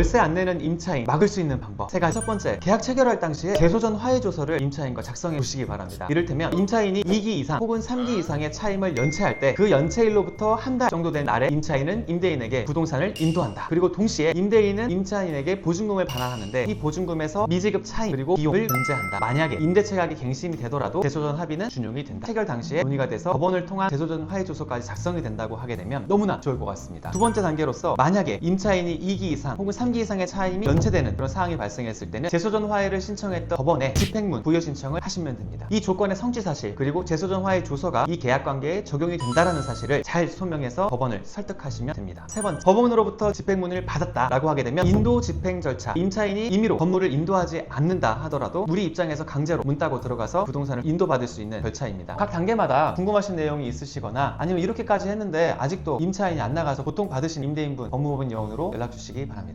월세 안 내는 임차인 막을 수 있는 방법. 세 가지. 첫 번째 계약 체결할 당시에 재소전 화해 조서를 임차인과 작성해 주시기 바랍니다. 이를테면 임차인이 2기 이상 혹은 3기 이상의 차임을 연체할 때 그 연체일로부터 한 달 정도 된 날에 임차인은 임대인에게 부동산을 인도한다. 그리고 동시에 임대인은 임차인에게 보증금을 반환하는데 이 보증금에서 미지급 차임 그리고 비용을 면제한다. 만약에 임대 체각이 갱신이 되더라도 재소전 합의는 준용이 된다. 체결 당시에 논의가 돼서 법원을 통한 재소전 화해 조서까지 작성이 된다고 하게 되면 너무나 좋을 것 같습니다. 두 번째 단계로서 만약에 임차인이 2기 이상 혹은 3기 이상의 차임이 연체되는 그런 상황이 발생했을 때는 재소전 화해를 신청했던 법원에 집행문 부여 신청을 하시면 됩니다. 이 조건의 성취 사실 그리고 재소전 화해 조서가 이 계약 관계에 적용이 된다라는 사실을 잘 소명해서 법원을 설득하시면 됩니다. 세 번째 법원으로부터 집행문을 받았다라고 하게 되면 인도 집행 절차 임차인이 임의로 건물을 인도하지 않는다 하더라도 우리 입장에서 강제로 문 따고 들어가서 부동산을 인도받을 수 있는 절차입니다. 각 단계마다 궁금하신 내용이 있으시거나 아니면 이렇게까지 했는데 아직도 임차인이 안 나가서 보통 받으신 임대인분 법무법인 여원으로 연락 주시기 바랍니다